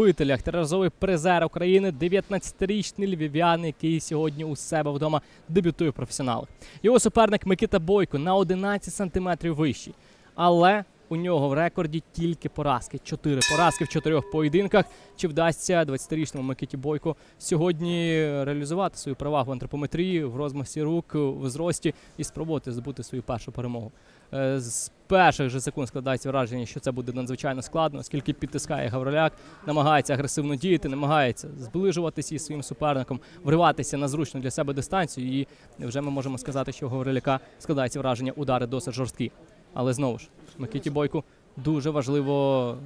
любителях триразовий призер України, 19-річний львів'ян, який сьогодні у себе вдома дебютує в професіонали. Його суперник Микита Бойко на 11 сантиметрів вищий. Але у нього в рекорді тільки поразки. Чотири поразки в чотирьох поєдинках. Чи вдасться 20-річному Микиті Бойко сьогодні реалізувати свою перевагу в антропометрії, в розмасі рук, в зрості і спробувати здобути свою першу перемогу? Е, З перших же секунд складається враження, що це буде надзвичайно складно, оскільки підтискає Гавриляк, намагається агресивно діяти, намагається зближуватися із своїм суперником, вриватися на зручну для себе дистанцію. І вже ми можемо сказати, що у Гавриляка складається враження удари досить жорсткі. Але знову ж, Микиті Бойку дуже важливо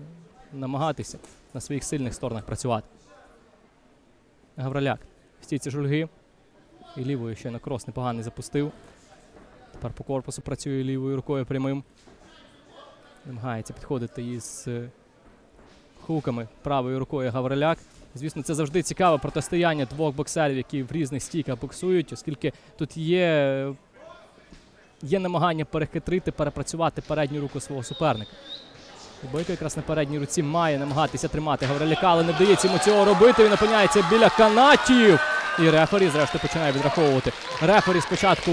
намагатися на своїх сильних сторонах працювати. Гавриляк в стійці жульги. І лівою ще на крос непоганий запустив. Тепер по корпусу працює лівою рукою прямим. Намагається підходити із е, хуками правою рукою Гавриляк. Звісно, це завжди цікаве протистояння двох боксерів, які в різних стійках боксують, оскільки тут є, є намагання перехитрити, перепрацювати передню руку свого суперника. Бойко якраз на передній руці має намагатися тримати Гавриляка, але не вдається йому цього робити. Він опиняється біля канатів. І рефері, зрештою, починає відраховувати. Рефері спочатку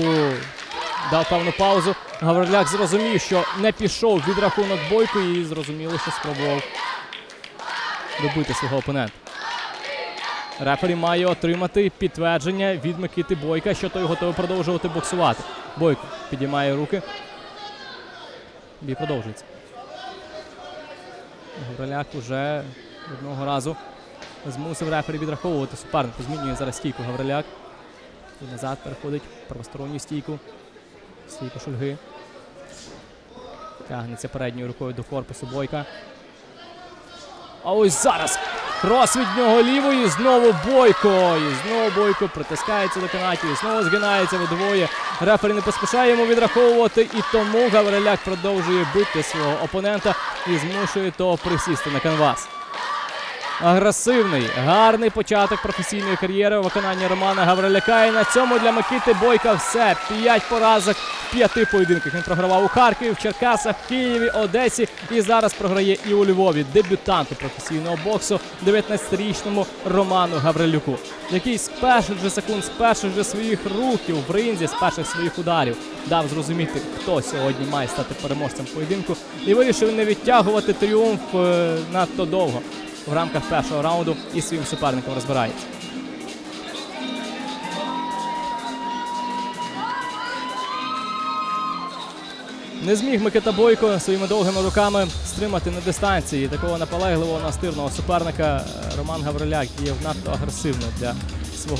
дав певну паузу. Гавриляк зрозумів, що не пішов від рахунок бойку і зрозуміло, що спробував добити свого опонента. Рефері має отримати підтвердження від Микити Бойка, що той готовий продовжувати боксувати. Бойко підіймає руки. Бій продовжується. Гавриляк уже одного разу змусив рефері відраховувати супернику. Змінює зараз стійку Гавриляк. І назад переходить правосторонню стійку. Стійку шульги. Тягнеться передньою рукою до корпусу Бойка. А ось зараз крос від нього лівої. Знову Бойко. І знову Бойко притискається до канатів. Знову згинається вдвоє. Рефері не поспішає йому відраховувати. І тому Гавриляк продовжує бити свого опонента і змушує того присісти на канвас. Агресивний, гарний початок професійної кар'єри у виконанні Романа Гавриляка. І на цьому для Микити Бойка все. П'ять поразок в п'яти поєдинках. Він програвав у Харкові, в Черкасах, Києві, Одесі і зараз програє і у Львові. Дебютанту професійного боксу 19-річному Роману Гаврилюку, який з перших же секунд, з перших же своїх рухів в ринзі, з перших своїх ударів дав зрозуміти, хто сьогодні має стати переможцем поєдинку, і вирішив не відтягувати тріумф е, надто довго в рамках першого раунду і своїм суперником розбирається. Не зміг Микита Бойко своїми довгими руками стримати на дистанції такого наполегливого настирного суперника. Роман Гавриляк діяв надто агресивно для